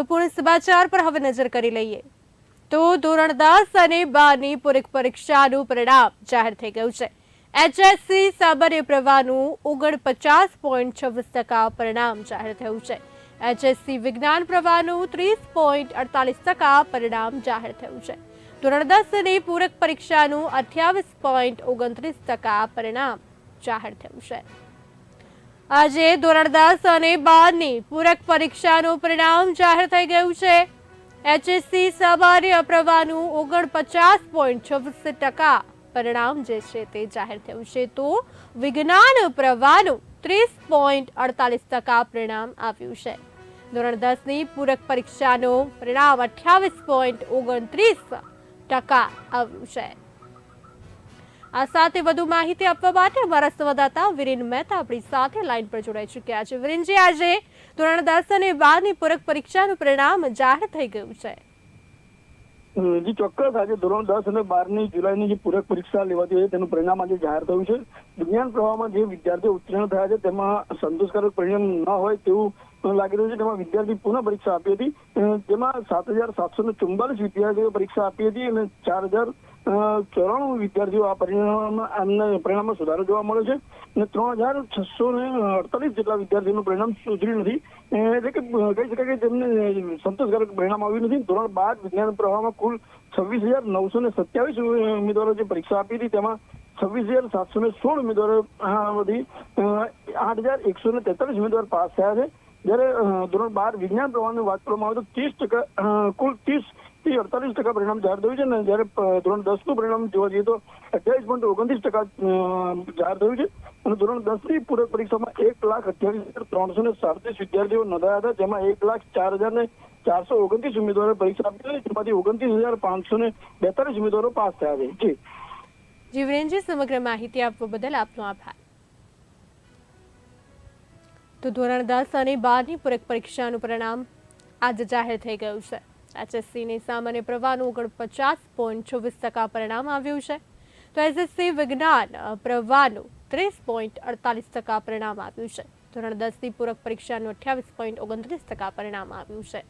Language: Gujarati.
મહત્વપૂર્ણ સમાચાર પર હવે નજર કરી લઈએ. તો ધોરણ દસ અને બારની પૂરક પરીક્ષાનું પરિણામ જાહેર થઈ ગયું છે. એચએસસી સામાન્ય પ્રવાહનું ઓગણપચાસ પોઈન્ટ છવ્વીસ ટકા પરિણામ જાહેર થયું છે. એચએસસી વિજ્ઞાન પ્રવાહનું ત્રીસ પોઈન્ટ અડતાલીસ ટકા પરિણામ જાહેર થયું છે. ધોરણ દસની પૂરક પરીક્ષાનું અઠ્યાવીસ પોઈન્ટ ઓગણત્રીસ ટકા પરિણામ જાહેર થયું છે. આજે ધોરણ દસ અને બારની પૂરક પરીક્ષાનું પરિણામ જાહેર થઈ ગયું છે. એચએસસી સામાન્ય પ્રવાહનું ઓગણપચાસ પોઈન્ટ છવ્વીસ ટકા પરિણામ જે છે તે જાહેર થયું છે તો વિજ્ઞાન પ્રવાહનું ત્રીસ પોઈન્ટ અડતાલીસ ટકા પરિણામ આવ્યું છે. ધોરણ દસની પૂરક પરીક્ષાનું પરિણામ અઠ્યાવીસ પોઈન્ટ ઓગણત્રીસ ટકા આવ્યું છે. આ સાથે વધુ માહિતી આપવા માટે અમારા સંવાદદાતા વિરેન મહેતા આપણી સાથે લાઈન પર જોડાઈ ચૂક્યા છે. વિરેનજી આજે ધોરણ દસ અને બારની પૂરક પરીક્ષાનું પરિણામ જાહેર થઈ ગયું છે. જી, ચોક્કસ આજે ધોરણ દસ અને બારની જુલાઈની જે પૂરક પરીક્ષા લેવાતી હોય તેનું પરિણામ આજે જાહેર થયું છે. વિજ્ઞાન પ્રવાહમાં જે વિદ્યાર્થીઓ ઉત્તીર્ણ થયા છે, તેમાં સંતોષકારક પરિણામ ન હોય તેવું લાગી રહ્યું છે. તેમાં વિદ્યાર્થી પુનઃ પરીક્ષા આપી હતી. તેમાં સાત હજાર સાતસો ને ચુમ્બાલીસ વિદ્યાર્થીઓ પરીક્ષા આપી હતી અને ચાર હજાર ચોરાણું વિદ્યાર્થીઓ આ પરિણામમાં એમને પરિણામમાં સુધારો જોવા મળ્યો છે અને ત્રણ હજાર છસો ને અડતાલીસ જેટલા વિદ્યાર્થીઓનું પરિણામ સુધર્યું નથી. એટલે કે કહી શકાય કે તેમને સંતોષકારક પરિણામ આવ્યું નથી. ધોરણ બાર વિજ્ઞાન પ્રવાહમાં કુલ છવ્વીસ હજાર નવસો ને સત્યાવીસ ઉમેદવારો જે પરીક્ષા આપી હતી, તેમાં છવ્વીસ હજાર સાતસો ને સોળ ઉમેદવારો આઠ હજાર એકસો ને તેતાલીસ ઉમેદવાર પાસ થયા છે. જ્યારે ધોરણ બાર વિજ્ઞાન પ્રવાહની વાત કરવામાં આવે તો ત્રીસ ટકા કુલ ત્રીસ થી અડતાલીસ ટકા પરિણામ જાહેર થયું છે ને જ્યારે ધોરણ દસનું પરિણામ જોવા જઈએ તો અઠ્યાવીસ પોઈન્ટ ઓગણત્રીસ ટકા જાહેર થયું છે. અને ધોરણ દસની પૂરક પરીક્ષામાં એક લાખ અઠ્યાવીસ હજાર ત્રણસો ને સાડત્રીસ વિદ્યાર્થીઓ નોંધાયા હતા, જેમાં એક લાખ ચાર હજાર ને ચારસો ઓગણત્રીસ ઉમેદવારો પરીક્ષા આપી હતી. જેમાંથી ઓગણત્રીસ હજાર પાંચસો ને બેતાલીસ ઉમેદવારો પાસ થયા છે. જી. જીવરેનજી સમગ્ર માહિતી આપવા બદલ આપનો આભાર. તો ધોરણ દસ અને બારની પૂરક પરીક્ષાનું પરિણામ આજે જાહેર થઈ ગયું છે. એચએસસીની સામાન્ય પ્રવાહનું ઓગણપચાસ પોઈન્ટ છવ્વીસ ટકા પરિણામ આવ્યું છે. તો એસએસસી વિજ્ઞાન પ્રવાહનું ત્રીસ પોઈન્ટ અડતાલીસ ટકા પરિણામ આવ્યું છે. ધોરણ દસની પૂરક પરીક્ષાનું અઠ્યાવીસ પોઈન્ટ ઓગણત્રીસ ટકા પરિણામ આવ્યું છે.